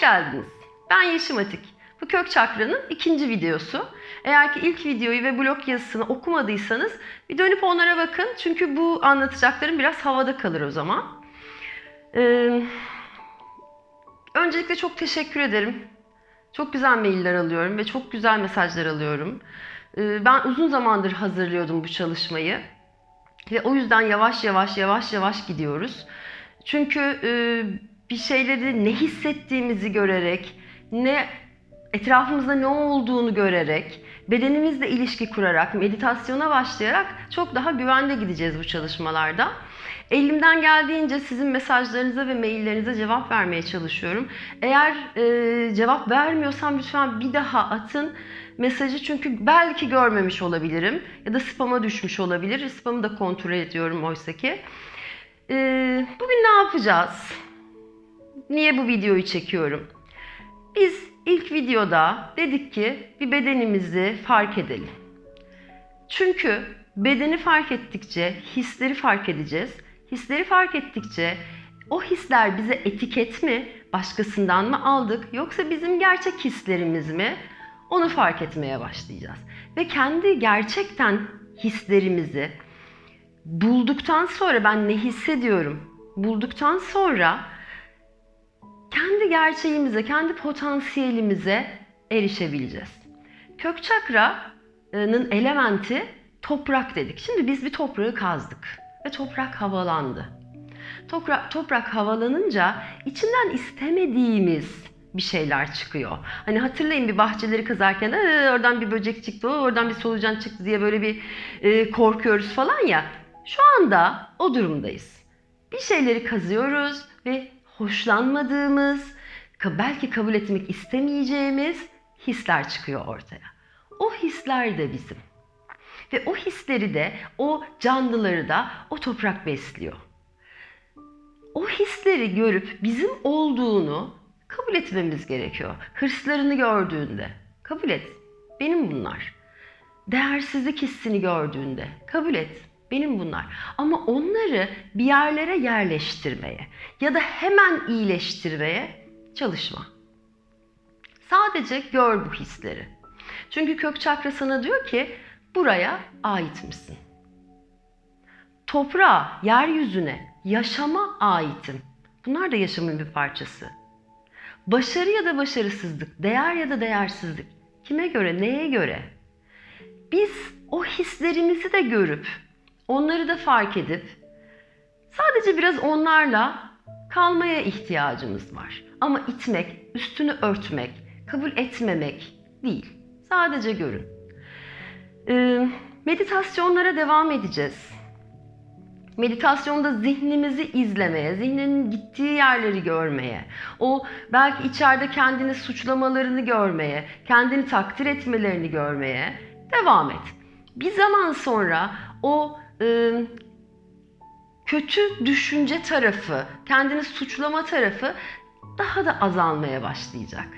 geldiniz. Ben Yeşim Atik. Bu kök çakranın ikinci videosu. Eğer ki ilk videoyu ve blog yazısını okumadıysanız bir dönüp onlara bakın. Çünkü bu anlatacaklarım biraz havada kalır o zaman. Ee, öncelikle çok teşekkür ederim. Çok güzel mailler alıyorum ve çok güzel mesajlar alıyorum. Ee, ben uzun zamandır hazırlıyordum bu çalışmayı. Ve o yüzden yavaş yavaş yavaş yavaş gidiyoruz. Çünkü e, bir şeyleri ne hissettiğimizi görerek, ne etrafımızda ne olduğunu görerek, bedenimizle ilişki kurarak, meditasyona başlayarak çok daha güvende gideceğiz bu çalışmalarda. Elimden geldiğince sizin mesajlarınıza ve maillerinize cevap vermeye çalışıyorum. Eğer e, cevap vermiyorsam lütfen bir daha atın mesajı çünkü belki görmemiş olabilirim ya da spama düşmüş olabilir. Spamı da kontrol ediyorum oysa ki. E, bugün ne yapacağız? Niye bu videoyu çekiyorum? Biz ilk videoda dedik ki bir bedenimizi fark edelim. Çünkü bedeni fark ettikçe hisleri fark edeceğiz. Hisleri fark ettikçe o hisler bize etiket mi, başkasından mı aldık yoksa bizim gerçek hislerimiz mi? Onu fark etmeye başlayacağız. Ve kendi gerçekten hislerimizi bulduktan sonra ben ne hissediyorum? Bulduktan sonra kendi gerçeğimize, kendi potansiyelimize erişebileceğiz. Kök çakranın elementi toprak dedik. Şimdi biz bir toprağı kazdık ve toprak havalandı. Toprak, toprak havalanınca içinden istemediğimiz bir şeyler çıkıyor. Hani hatırlayın bir bahçeleri kazarken "Ee, oradan bir böcek çıktı, oradan bir solucan çıktı diye böyle bir e, korkuyoruz falan ya. Şu anda o durumdayız. Bir şeyleri kazıyoruz ve hoşlanmadığımız, belki kabul etmek istemeyeceğimiz hisler çıkıyor ortaya. O hisler de bizim. Ve o hisleri de, o canlıları da o toprak besliyor. O hisleri görüp bizim olduğunu kabul etmemiz gerekiyor. Hırslarını gördüğünde kabul et. Benim bunlar. Değersizlik hissini gördüğünde kabul et. Benim bunlar. Ama onları bir yerlere yerleştirmeye ya da hemen iyileştirmeye çalışma. Sadece gör bu hisleri. Çünkü kök çakra sana diyor ki buraya ait misin? Toprağa, yeryüzüne, yaşama aitim. Bunlar da yaşamın bir parçası. Başarı ya da başarısızlık, değer ya da değersizlik. Kime göre, neye göre? Biz o hislerimizi de görüp, onları da fark edip, sadece biraz onlarla kalmaya ihtiyacımız var. Ama itmek, üstünü örtmek, kabul etmemek değil. Sadece görün. Ee, meditasyonlara devam edeceğiz. Meditasyonda zihnimizi izlemeye, zihninin gittiği yerleri görmeye, o belki içeride kendini suçlamalarını görmeye, kendini takdir etmelerini görmeye devam et. Bir zaman sonra o kötü düşünce tarafı, kendini suçlama tarafı daha da azalmaya başlayacak.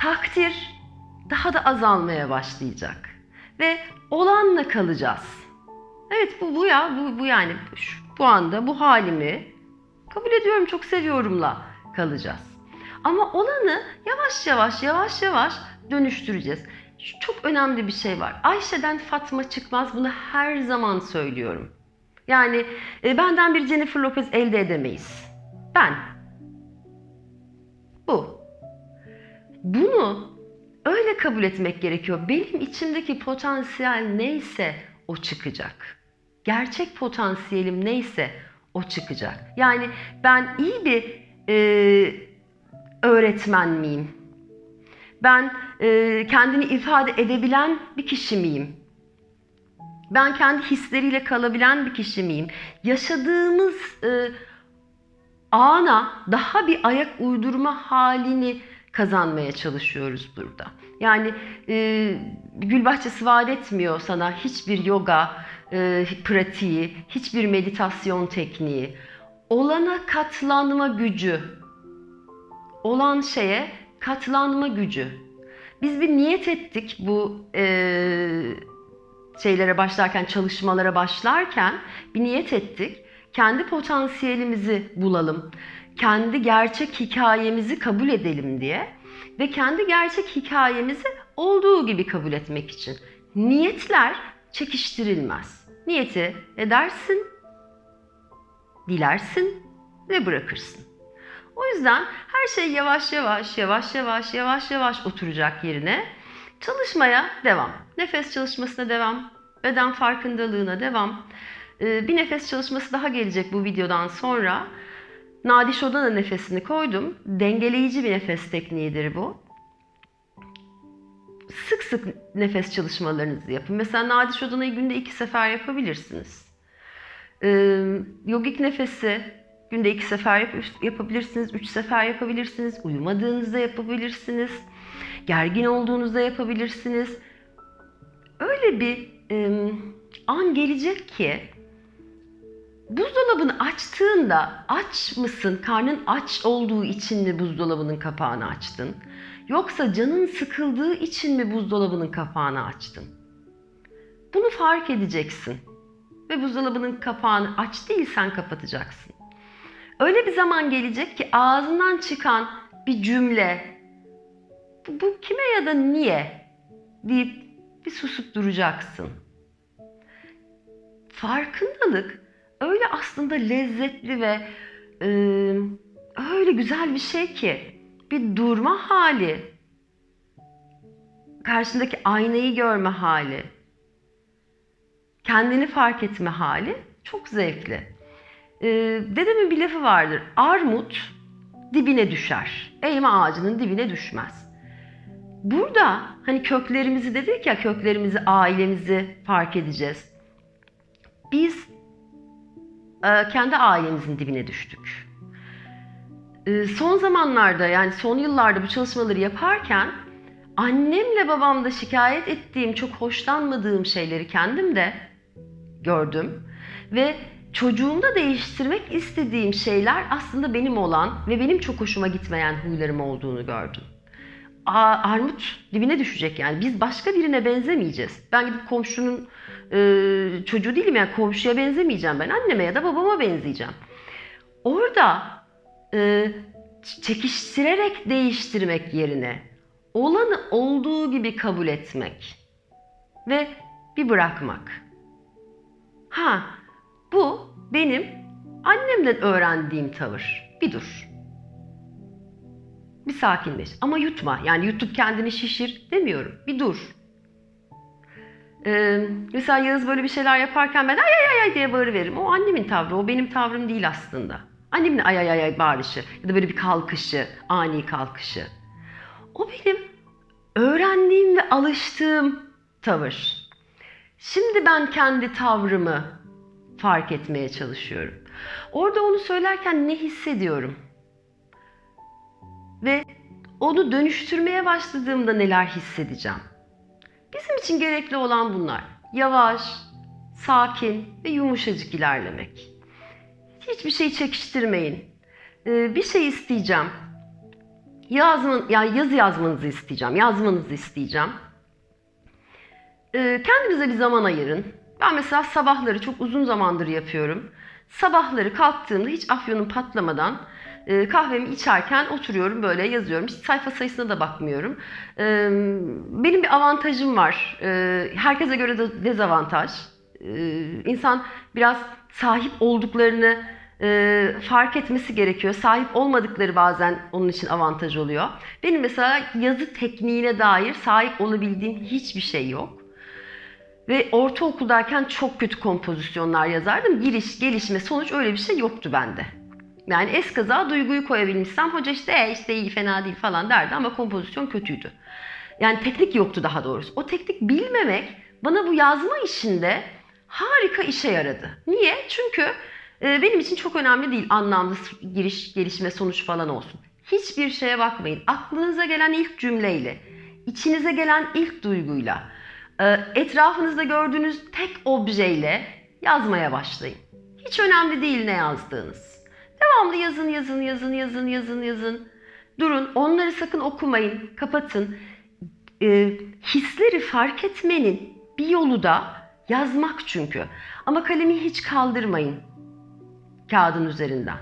Takdir daha da azalmaya başlayacak ve olanla kalacağız. Evet bu bu ya bu, bu yani şu, bu anda bu halimi kabul ediyorum çok seviyorumla kalacağız. Ama olanı yavaş yavaş yavaş yavaş dönüştüreceğiz. Çok önemli bir şey var. Ayşe'den Fatma çıkmaz bunu her zaman söylüyorum. Yani e, benden bir Jennifer Lopez elde edemeyiz. Ben. Bu. Bunu öyle kabul etmek gerekiyor. Benim içimdeki potansiyel neyse o çıkacak. Gerçek potansiyelim neyse o çıkacak. Yani ben iyi bir e, öğretmen miyim? Ben e, kendini ifade edebilen bir kişi miyim? Ben kendi hisleriyle kalabilen bir kişi miyim? Yaşadığımız e, ana daha bir ayak uydurma halini kazanmaya çalışıyoruz burada. Yani e, gül vaat etmiyor sana hiçbir yoga e, pratiği, hiçbir meditasyon tekniği. Olana katlanma gücü, olan şeye katlanma gücü. Biz bir niyet ettik bu e, şeylere başlarken, çalışmalara başlarken bir niyet ettik. kendi potansiyelimizi bulalım, kendi gerçek hikayemizi kabul edelim diye ve kendi gerçek hikayemizi olduğu gibi kabul etmek için. Niyetler çekiştirilmez. Niyeti edersin, dilersin ve bırakırsın. O yüzden her şey yavaş yavaş, yavaş yavaş, yavaş yavaş oturacak yerine. Çalışmaya devam. Nefes çalışmasına devam. Beden farkındalığına devam. Ee, bir nefes çalışması daha gelecek bu videodan sonra. Nadi Shodhana nefesini koydum. Dengeleyici bir nefes tekniğidir bu. Sık sık nefes çalışmalarınızı yapın. Mesela Nadi Shodhana'yı günde iki sefer yapabilirsiniz. Ee, yogik nefesi günde iki sefer yap- yapabilirsiniz, üç sefer yapabilirsiniz, uyumadığınızda yapabilirsiniz, gergin olduğunuzda yapabilirsiniz. Öyle bir e, an gelecek ki buzdolabını açtığında aç mısın, karnın aç olduğu için mi buzdolabının kapağını açtın? Yoksa canın sıkıldığı için mi buzdolabının kapağını açtın? Bunu fark edeceksin ve buzdolabının kapağını aç değilsen kapatacaksın. Öyle bir zaman gelecek ki ağzından çıkan bir cümle bu, bu kime ya da niye deyip bir susup duracaksın. Farkındalık öyle aslında lezzetli ve e, öyle güzel bir şey ki bir durma hali, karşındaki aynayı görme hali, kendini fark etme hali çok zevkli. Ee, dedemin bir lafı vardır. Armut dibine düşer. Elma ağacının dibine düşmez. Burada hani köklerimizi dedik ya köklerimizi, ailemizi fark edeceğiz. Biz e, kendi ailemizin dibine düştük. E, son zamanlarda yani son yıllarda bu çalışmaları yaparken annemle babamda şikayet ettiğim, çok hoşlanmadığım şeyleri kendim de gördüm ve çocuğumda değiştirmek istediğim şeyler aslında benim olan ve benim çok hoşuma gitmeyen huylarım olduğunu gördüm. Aa, armut dibine düşecek yani. Biz başka birine benzemeyeceğiz. Ben gidip komşunun e, çocuğu değilim yani komşuya benzemeyeceğim ben. Anneme ya da babama benzeyeceğim. Orada e, çekiştirerek değiştirmek yerine olanı olduğu gibi kabul etmek ve bir bırakmak. Ha, bu benim annemden öğrendiğim tavır. Bir dur. Bir sakinleş. Ama yutma. Yani yutup kendini şişir demiyorum. Bir dur. Ee, mesela Yağız böyle bir şeyler yaparken ben ay ay ay diye bağırıveririm. O annemin tavrı, o benim tavrım değil aslında. Annemin ay ay ay bağırışı ya da böyle bir kalkışı, ani kalkışı. O benim öğrendiğim ve alıştığım tavır. Şimdi ben kendi tavrımı fark etmeye çalışıyorum. Orada onu söylerken ne hissediyorum? Ve onu dönüştürmeye başladığımda neler hissedeceğim? Bizim için gerekli olan bunlar. Yavaş, sakin ve yumuşacık ilerlemek. Hiçbir şey çekiştirmeyin. Ee, bir şey isteyeceğim. Yazman, yani yazı yazmanızı isteyeceğim. Yazmanızı isteyeceğim. Ee, kendinize bir zaman ayırın. Ben mesela sabahları çok uzun zamandır yapıyorum. Sabahları kalktığımda hiç afyonum patlamadan e, kahvemi içerken oturuyorum böyle yazıyorum. Hiç sayfa sayısına da bakmıyorum. E, benim bir avantajım var. E, herkese göre de dezavantaj. E, insan biraz sahip olduklarını e, fark etmesi gerekiyor. Sahip olmadıkları bazen onun için avantaj oluyor. Benim mesela yazı tekniğine dair sahip olabildiğim hiçbir şey yok. Ve ortaokuldayken çok kötü kompozisyonlar yazardım. Giriş, gelişme, sonuç öyle bir şey yoktu bende. Yani eskaza duyguyu koyabilmişsem hoca işte e, işte iyi fena değil falan derdi ama kompozisyon kötüydü. Yani teknik yoktu daha doğrusu. O teknik bilmemek bana bu yazma işinde harika işe yaradı. Niye? Çünkü e, benim için çok önemli değil anlamlı giriş, gelişme, sonuç falan olsun. Hiçbir şeye bakmayın. Aklınıza gelen ilk cümleyle, içinize gelen ilk duyguyla, etrafınızda gördüğünüz tek objeyle yazmaya başlayın. Hiç önemli değil ne yazdığınız. Devamlı yazın, yazın, yazın, yazın, yazın, yazın. Durun, onları sakın okumayın, kapatın. E, hisleri fark etmenin bir yolu da yazmak çünkü. Ama kalemi hiç kaldırmayın. kağıdın üzerinden.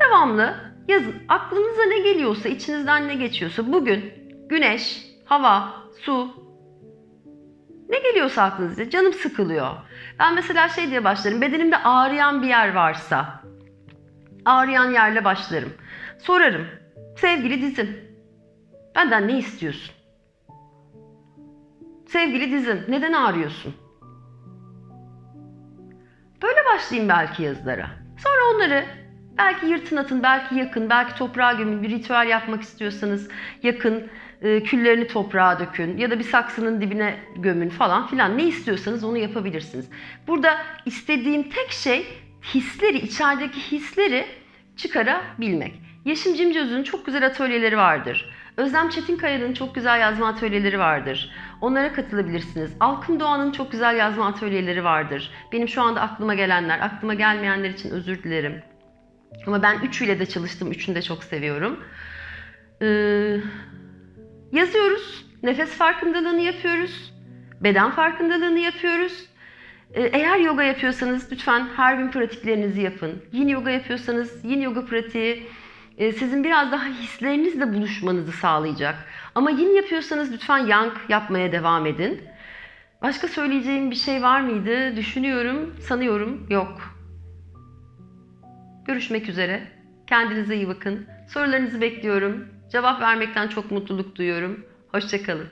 Devamlı yazın. Aklınıza ne geliyorsa, içinizden ne geçiyorsa bugün güneş, hava, su ne geliyorsa aklınıza. Canım sıkılıyor. Ben mesela şey diye başlarım. Bedenimde ağrıyan bir yer varsa ağrıyan yerle başlarım. Sorarım. Sevgili dizim. Benden ne istiyorsun? Sevgili dizim, neden ağrıyorsun? Böyle başlayayım belki yazılara. Sonra onları belki yırtın atın, belki yakın, belki toprağa gömün. Bir ritüel yapmak istiyorsanız yakın, e, küllerini toprağa dökün ya da bir saksının dibine gömün falan filan. Ne istiyorsanız onu yapabilirsiniz. Burada istediğim tek şey hisleri, içerideki hisleri çıkarabilmek. Yeşim Cimcöz'ün çok güzel atölyeleri vardır. Özlem Çetinkaya'nın çok güzel yazma atölyeleri vardır. Onlara katılabilirsiniz. Alkım Doğan'ın çok güzel yazma atölyeleri vardır. Benim şu anda aklıma gelenler, aklıma gelmeyenler için özür dilerim. Ama ben üçüyle de çalıştım, üçünü de çok seviyorum. Ee, yazıyoruz, nefes farkındalığını yapıyoruz, beden farkındalığını yapıyoruz. Ee, Eğer yoga yapıyorsanız lütfen her gün pratiklerinizi yapın. Yin yoga yapıyorsanız yin yoga pratiği e, sizin biraz daha hislerinizle buluşmanızı sağlayacak. Ama yin yapıyorsanız lütfen yang yapmaya devam edin. Başka söyleyeceğim bir şey var mıydı? Düşünüyorum, sanıyorum yok. Görüşmek üzere. Kendinize iyi bakın. Sorularınızı bekliyorum. Cevap vermekten çok mutluluk duyuyorum. Hoşçakalın.